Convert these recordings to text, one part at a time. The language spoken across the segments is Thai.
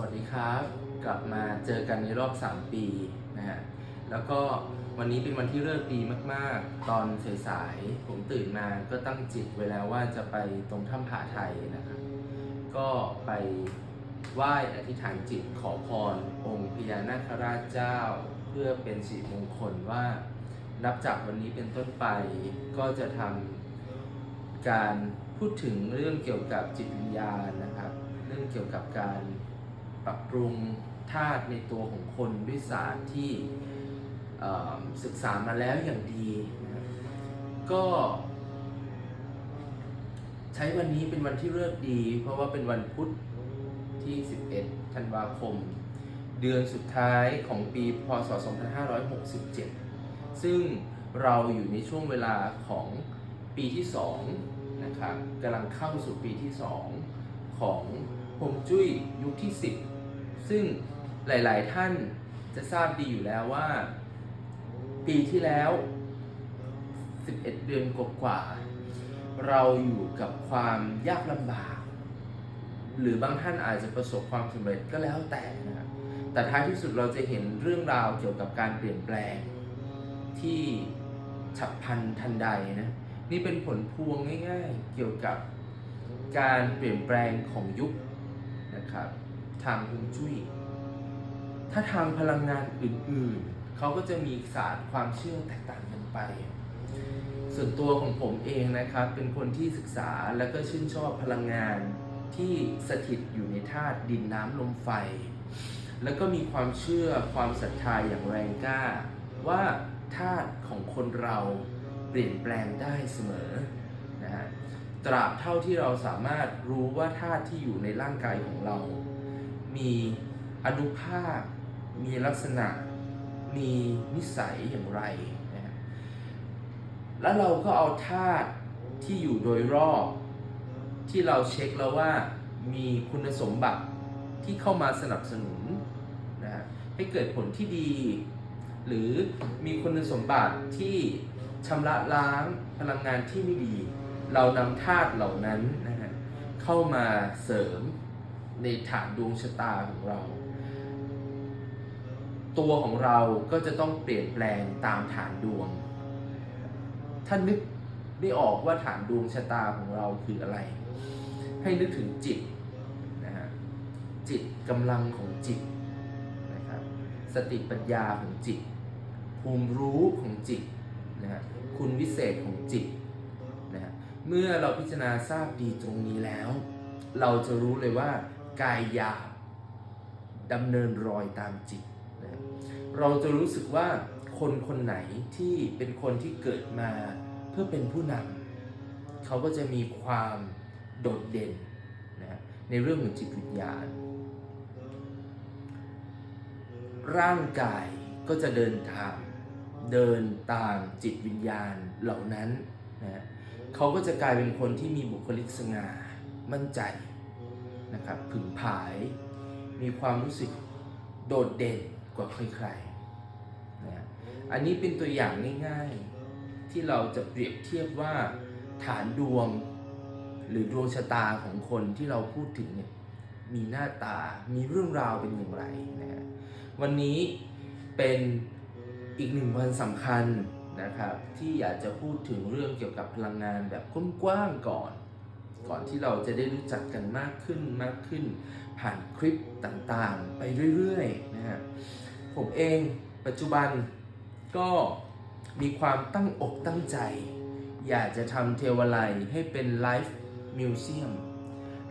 วัสดีครับ กลับมาเจอกันในรอบ 3 ปีนะฮะแล้วก็วันนี้เป็นวันที่เลิกดีมากๆ ตอนสายๆผมตื่นมาก็ตั้งจิตไว้แล้วว่าจะไปตรงถ้ำผาไทยนะครับก็ไปไหว้อธิษฐานจิตขอพร องค์พญานาคราชเจ้า เพื่อเป็นสิริมงคลว่า นับจากวันนี้เป็นต้นไปก็จะทำการพูดถึงเรื่องเกี่ยวกับจิตวิญญาณนะครับ เรื่องเกี่ยวกับการ ปรับปรุงธาตุในตัวของคนด้วยศาสตร์ที่ศึกษามาแล้วอย่างดีนะก็ใช้วันนี้เป็นวันที่เลิกดี เพราะว่าเป็นวันพุธที่ 11 ธันวาคม เดือนสุดท้ายของปีพศ 2567 ซึ่งเราอยู่ในช่วงเวลาของปีที่2นะครับกำลังเข้าสู่ปีที่ 2 ของฮวงจุ้ยยุคที่ 10 ซึ่งหลาย ๆ ท่านจะทราบดีอยู่แล้วว่า ปีที่แล้ว 11 เดือนกว่าๆเราอยู่กับความยากลำบาก หรือบางท่านอาจจะประสบความสำเร็จก็แล้วแต่นะครับแต่ท้ายที่สุดเราจะเห็นเรื่องราวเกี่ยวกับการเปลี่ยนแปลงที่ฉับพลันทันใดนะนี่เป็นผลพวงง่าย ๆ เกี่ยวกับการเปลี่ยนแปลงของยุคนะครับ ทางฮวงจุ้ย ถ้าทางพลังงานอื่นๆ เขาก็จะมีศาสตร์ความเชื่อแตกต่างกันไป ส่วนตัวของผมเองนะครับ เป็นคนที่ศึกษาและก็ชื่นชอบพลังงานที่สถิตอยู่ในธาตุดินน้ำลมไฟ แล้วก็มีความเชื่อความศรัทธาอย่างแรงกล้า ว่าธาตุของคนเราเปลี่ยนแปลงได้เสมอนะฮะตราบเท่าที่เราสามารถรู้ว่าธาตุที่อยู่ในร่างกายของเรา มีอนุภาคมีลักษณะ มีนิสัยอย่างไรนะฮะแล้วเราก็เอาธาตุที่อยู่โดยรอบ ที่เราเช็คแล้วว่ามีคุณสมบัติที่เข้ามาสนับสนุนนะฮะให้เกิดผลที่ดี หรือมีคุณสมบัติที่ชำระล้างพลังงานที่ไม่ดี เรานำธาตุเหล่านั้นนะฮะเข้ามาเสริม ในฐานดวงชะตาของเรา ตัวของเราก็จะต้องเปลี่ยนแปลงตามฐานดวง ถ้านึกไม่ออกว่าฐานดวงชะตาของเราคืออะไร ให้นึกถึงจิตนะฮะจิตกำลังของจิตนะครับสติปัญญาของจิต ภูมิรู้ของจิตนะฮะคุณวิเศษของจิตนะฮะเมื่อเราพิจารณาทราบดีตรงนี้แล้ว เราจะรู้เลยว่า กายหยาบดำเนินรอยตามจิตนะฮะเราจะรู้สึกว่าคนคนไหนที่เป็นคนที่เกิดมาเพื่อเป็นผู้นำเขาก็จะมีความโดดเด่นนะฮะในเรื่องของจิตวิญญาณ ร่างกายก็จะเดินทางเดินตามจิตวิญญาณเหล่านั้นนะฮะเขาก็จะกลายเป็นคนที่มีบุคลิกสง่ามั่นใจ นะครับผึ่งผาย มีความรู้สึกโดดเด่นกว่าใครๆนะอันนี้เป็นตัวอย่างง่ายๆ ที่เราจะเปรียบเทียบว่าฐานดวงหรือดวงชะตาของคนที่เราพูดถึงเนี่ยมีหน้าตา มีเรื่องราวเป็นอย่างไรนะฮะวันนี้เป็นอีกหนึ่งวันสำคัญนะครับ ที่อยากจะพูดถึงเรื่องเกี่ยวกับพลังงานแบบกว้างๆก่อน ก่อนที่เราจะได้รู้จักกันมากขึ้นมากขึ้น ผ่านคลิปต่างๆ ไปเรื่อยๆนะฮะผมเองปัจจุบันก็มีความตั้งอกตั้งใจ อยากจะทำเทวไลยให้เป็นไลฟ์มิวเซียม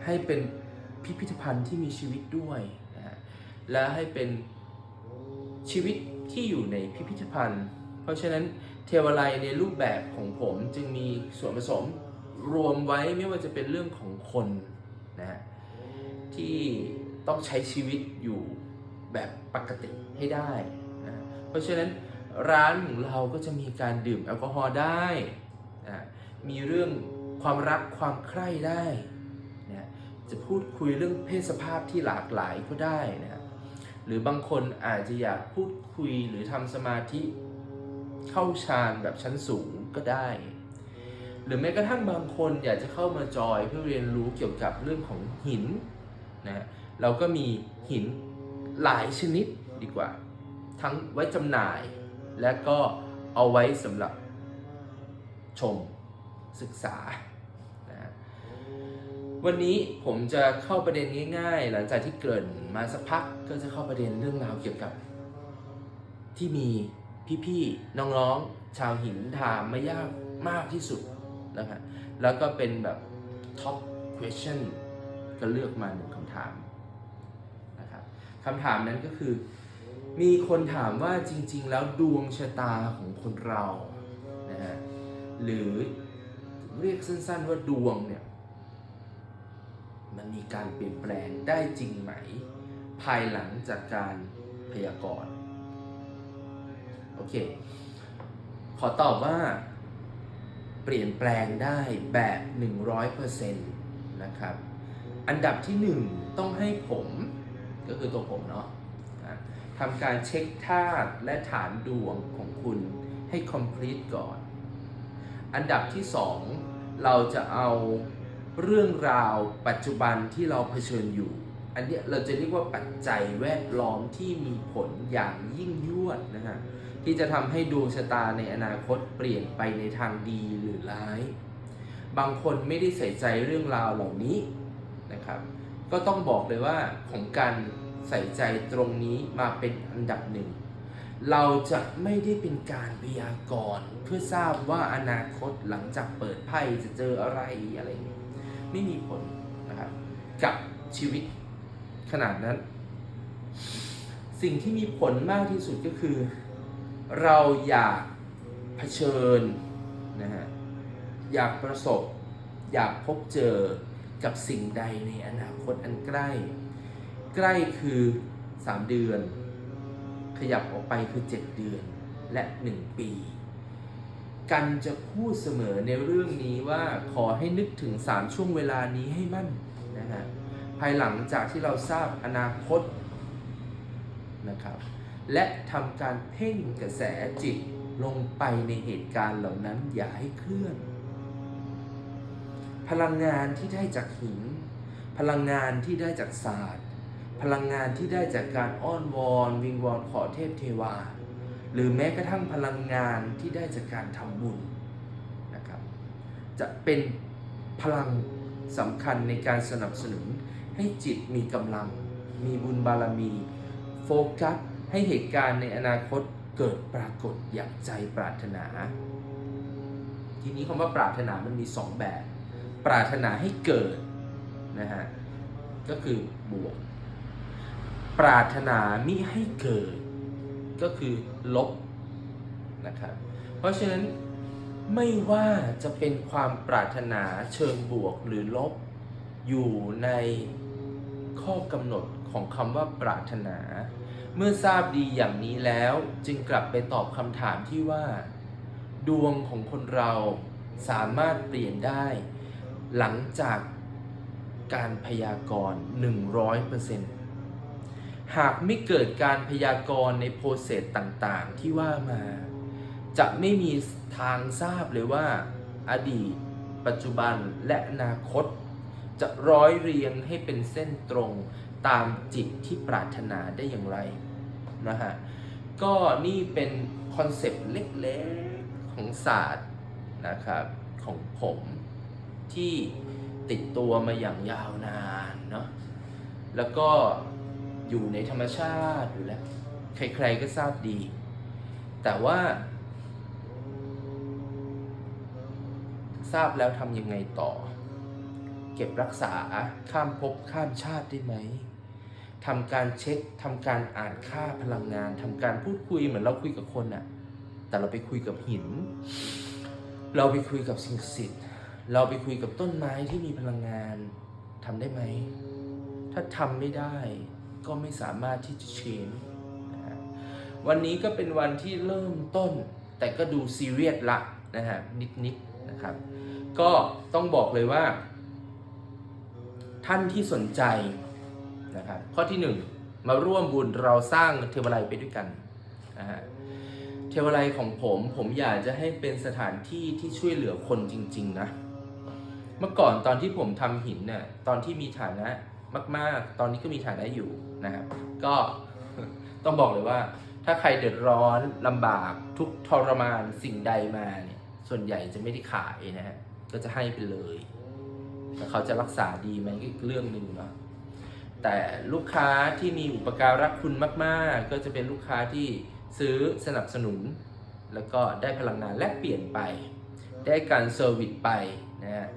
ให้เป็นพิพิธภัณฑ์ที่มีชีวิตด้วยนะฮะและให้เป็นชีวิตที่อยู่ในพิพิธภัณฑ์ เพราะฉะนั้นเทวไลยในรูปแบบของผมจึงมีส่วนผสม รวมไว้ไม่ว่าจะเป็นเรื่องของคนนะฮะที่ต้องใช้ชีวิตอยู่แบบปกติให้ได้นะเพราะฉะนั้นร้านของเราก็จะมีการดื่มแอลกอฮอล์ได้นะมีเรื่องความรักความใคร่ได้นะจะพูดคุยเรื่องเพศสภาพที่หลากหลายก็ได้นะหรือบางคนอาจจะอยากพูดคุยหรือทำสมาธิเข้าฌานแบบชั้นสูงก็ได้ หรือแม้กระทั่งบางคนอยากจะเข้ามาจอยเพื่อเรียนรู้เกี่ยวกับเรื่องของหินนะเราก็มีหินหลายชนิดดีกว่า ทั้งไว้จำหน่าย และก็เอาไว้สำหรับชมศึกษานะฮะวันนี้ผมจะเข้าประเด็นง่ายๆ หลังจากที่เกริ่นมาสักพักก็จะเข้าประเด็นเรื่องราวเกี่ยวกับ ที่มีพี่ๆน้องๆ ชาวหินถามมายากมากที่สุด นะครับแล้วก็เป็นแบบ top question ก็เลือกมาหนึ่งคำถามนะครับคำถามนั้นก็คือ มีคนถามว่าจริง ๆ แล้วดวงชะตาของคนเรานะฮะหรือเรียกสั้น ๆ ว่าดวงเนี่ยมันมีการเปลี่ยนแปลงได้จริงไหม ภายหลังจากการพยากรณ์โอเค ขอตอบว่า เปลี่ยนแปลงได้แบบ 100%นะครับ อันดับที่ 1 ต้องให้ผมก็คือตัวผมเนาะทำการเช็คธาตุและฐานดวงของคุณให้ complete ก่อน อันดับที่ 2 เราจะเอาเรื่องราวปัจจุบันที่เราเผชิญอยู่ อันนี้เราจะเรียกว่าปัจจัยแวดล้อมที่มีผลอย่างยิ่งยวดนะฮะ ที่จะทำให้ดวงชะตาในอนาคตเปลี่ยนไปในทางดีหรือร้าย บางคนไม่ได้ใส่ใจเรื่องราวเหล่านี้นะครับ ก็ต้องบอกเลยว่าของการใส่ใจตรงนี้มาเป็นอันดับหนึ่ง เราจะไม่ได้เป็นการพยากรณ์เพื่อทราบว่าอนาคตหลังจากเปิดไพ่จะเจออะไรอะไรนี้ไม่มีผลนะครับกับชีวิตขนาดนั้น สิ่งที่มีผลมากที่สุดก็คือ เราอยากเผชิญนะฮะอยากประสบ อยากพบเจอกับสิ่งใดในอนาคตอันใกล้ ใกล้คือ 3 เดือน ขยับออกไปคือ 7 เดือนและ 1 ปี กันจะพูดเสมอในเรื่องนี้ว่าขอให้นึกถึง 3 ช่วงเวลานี้ให้มั่นนะฮะภายหลังจากที่เราทราบอนาคตนะครับ และทำการเพ่งกระแสจิตลงไปในเหตุการณ์เหล่านั้นอย่าให้เคลื่อน พลังงานที่ได้จากหิน พลังงานที่ได้จากศาสตร์ พลังงานที่ได้จากการอ้อนวอน วิงวอนขอเทพเทวา หรือแม้กระทั่งพลังงานที่ได้จากการทำบุญนะครับ จะเป็นพลังสำคัญในการสนับสนุนให้จิตมีกำลัง มีบุญบารมี โฟกัส ให้เหตุการณ์ในอนาคตเกิดปรากฏอย่างใจปรารถนา ทีนี้คำว่าปรารถนามันมีสองแบบ ปรารถนาให้เกิดนะฮะก็คือบวก ปรารถนามิให้เกิด ก็คือลบนะครับเพราะฉะนั้นไม่ว่าจะเป็นความปรารถนาเชิงบวกหรือลบ อยู่ในข้อกำหนดของคำว่าปรารถนา เมื่อทราบดีอย่างนี้แล้วจึงกลับไปตอบคำถามที่ว่า ดวงของคนเราสามารถเปลี่ยนได้ หลังจากการพยากรณ์ 100%หากไม่เกิดการพยากรณ์ในโปรเซสต่างๆ ที่ว่ามา จะไม่มีทางทราบเลยว่า อดีต ปัจจุบันและอนาคต จะร้อยเรียงให้เป็นเส้นตรงตามจิตที่ปรารถนาได้อย่างไร นะฮะ ก็นี่เป็นคอนเซปต์เล็กๆของศาสตร์นะครับของผมที่ติดตัวมาอย่างยาวนานเนาะ แล้วก็อยู่ในธรรมชาติอยู่แล้ว ใครๆก็ทราบดี แต่ว่า ทราบแล้วทำยังไงต่อ เก็บรักษาข้ามภพข้ามชาติได้ไหม ทำการเช็คทำการอ่านค่าพลังงานทำการพูดคุยเหมือนเราคุยกับคนอะแต่เราไปคุยกับหิน เราไปคุยกับสิ่งศักดิ์สิทธิ์เราไปคุยกับต้นไม้ที่มีพลังงานทำได้ไหม ถ้าทำไม่ได้ก็ไม่สามารถที่จะเชนนะวันนี้ก็เป็นวันที่เริ่มต้น แต่ก็ดูซีเรียสละนะฮะนิดๆนะครับ ก็ต้องบอกเลยว่า ท่านที่สนใจ นะครับข้อที่หนึ่งมาร่วมบุญเราสร้างเทวไลยไปด้วยกันนะฮะเทวไลยของผมผมอยากจะให้เป็นสถานที่ที่ช่วยเหลือคนจริง ๆ นะ เมื่อก่อนตอนที่ผมทำหินเนี่ยตอนที่มีฐานะมาก ๆ ตอนนี้ก็มีฐานะอยู่นะครับ ก็ต้องบอกเลยว่า ถ้าใครเดือดร้อนลำบากทุกทรมานสิ่งใดมาเนี่ยส่วนใหญ่จะไม่ได้ขายนะฮะก็จะให้ไปเลยแต่เขาจะรักษาดีไหมก็เรื่องหนึ่งเนาะ แต่ลูกค้าที่มีอุปการะคุณมาก ๆ ก็จะเป็นลูกค้าที่ซื้อสนับสนุน แล้วก็ได้พลังงานแลกเปลี่ยนไป ได้การเซอร์วิสไปนะฮะ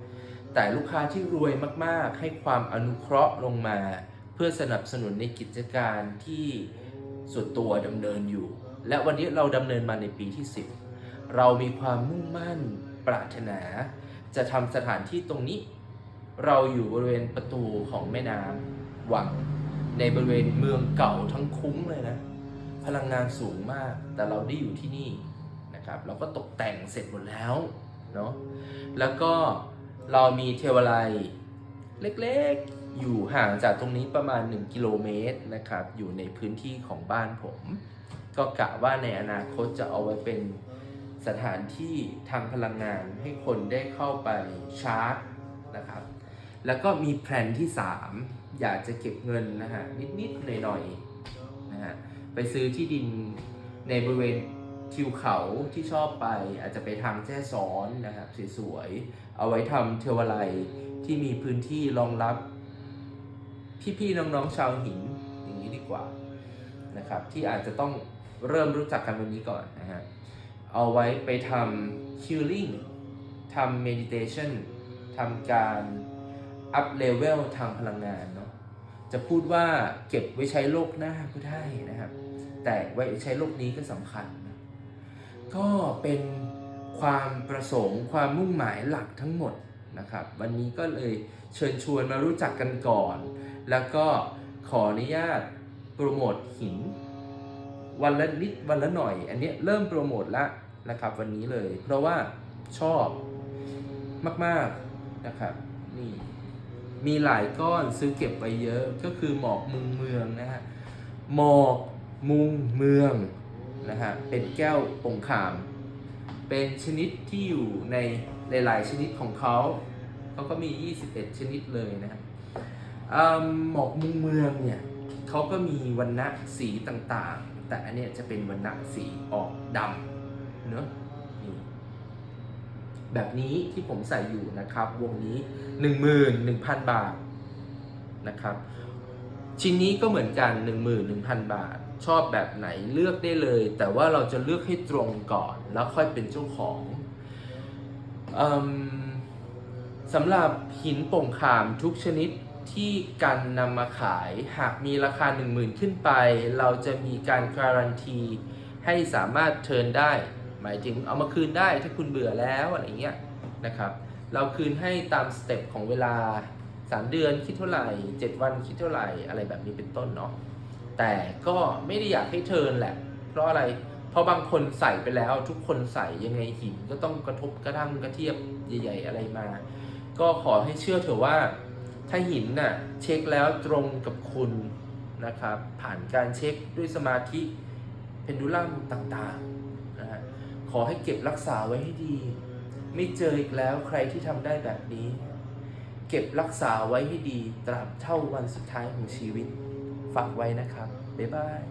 แต่ลูกค้าที่รวยมากๆ ให้ความอนุเคราะห์ลงมา เพื่อสนับสนุนในกิจการที่ส่วนตัวดำเนินอยู่ และวันนี้เราดำเนินมาในปีที่ 10 เรามีความมุ่งมั่นปรารถนา จะทำสถานที่ตรงนี้ เราอยู่บริเวณประตูของแม่น้ำ วังในบริเวณเมืองเก่าทั้งคุ้งเลยนะ พลังงานสูงมาก แต่เราได้อยู่ที่นี่นะครับ เราก็ตกแต่งเสร็จหมดแล้วเนาะ แล้วก็เรามีเทวาลัยเล็กๆ อยู่ห่างจากตรงนี้ประมาณ 1 กิโลเมตรนะครับ อยู่ในพื้นที่ของบ้านผม ก็กะว่าในอนาคตจะเอาไว้เป็นสถานที่ทางพลังงานให้คนได้เข้าไปชาร์จนะครับ แล้วก็มีแผนที่ 3 อยากจะเก็บเงินนะฮะนิดๆหน่อยๆนะฮะไปซื้อที่ดินในบริเวณทิวเขาที่ชอบไปอาจจะไปทางแจ้ซ้อนนะครับสวยๆเอาไว้ทำเทวาลัยที่มีพื้นที่รองรับ พี่ๆน้องๆชาวหินอย่างนี้ดีกว่านะครับที่อาจจะต้องเริ่มรู้จักกันวันนี้ก่อนนะฮะเอาไว้ไปทำ healing ทำ meditation ทำการ อัพเลเวลทางพลังงานเนาะจะพูดว่าเก็บไว้ใช้โลกหน้าก็ได้นะครับ แต่ไว้ใช้โลกนี้ก็สำคัญนะก็เป็นความประสงค์ความมุ่งหมายหลักทั้งหมดนะครับ วันนี้ก็เลยเชิญชวนมารู้จักกันก่อน แล้วก็ขออนุญาตโปรโมทหิน วันละนิดวันละหน่อย อันนี้เริ่มโปรโมทแล้วนะครับวันนี้เลย เพราะว่าชอบมาก ๆนะครับนี่ มีหลายก้อนซื้อเก็บไปเยอะก็คือหมอกมุงเมืองนะฮะหมอกมุงเมืองนะฮะเป็นแก้วปงขาม เป็นชนิดที่อยู่ในหลายๆชนิดของเขาเขาก็มี 21 ชนิดเลยนะครับหมอกมุงเมืองเนี่ยเขาก็มีวันณะสีต่างๆ แต่อันเนี้ยจะเป็นวันณะสีออกดำเนอะ แบบนี้ที่ผมใส่อยู่นะครับ วงนี้ 11,000 บาทนะครับ ชิ้นนี้ก็เหมือนกัน 11,000 บาท ชอบแบบไหนเลือกได้เลย แต่ว่าเราจะเลือกให้ตรงก่อน แล้วค่อยเป็นเจ้าของสำหรับหินป่งขามทุกชนิดที่กันนำมาขายหากมีราคา 10,000 ขึ้นไป เราจะมีการการันตีให้สามารถเทินได้ หมายถึงเอามาคืนได้ถ้าคุณเบื่อแล้วอะไรเงี้ยนะครับเราคืนให้ตามสเต็ปของเวลา 3 เดือนคิดเท่าไหร่ 7 วันคิดเท่าไหร่อะไรแบบนี้เป็นต้นเนาะแต่ก็ไม่ได้อยากให้เทินแหละ เพราะอะไรเพราะบางคนใส่ไปแล้วทุกคนใส่ยังไงหินก็ต้องกระทบกระทั่งกระเทียบใหญ่ ๆ อะไรมา ก็ขอให้เชื่อเถอะว่าถ้าหินน่ะเช็คแล้วตรงกับคุณนะครับผ่านการเช็คด้วยสมาธิเพนดูลัมต่างๆนะฮะ ขอให้เก็บรักษาไว้ให้ดี ไม่เจออีกแล้วใครที่ทำได้แบบนี้ เก็บรักษาไว้ให้ดีตราบเท่าวันสุดท้ายของชีวิต ฝากไว้นะครับ บ๊ายบาย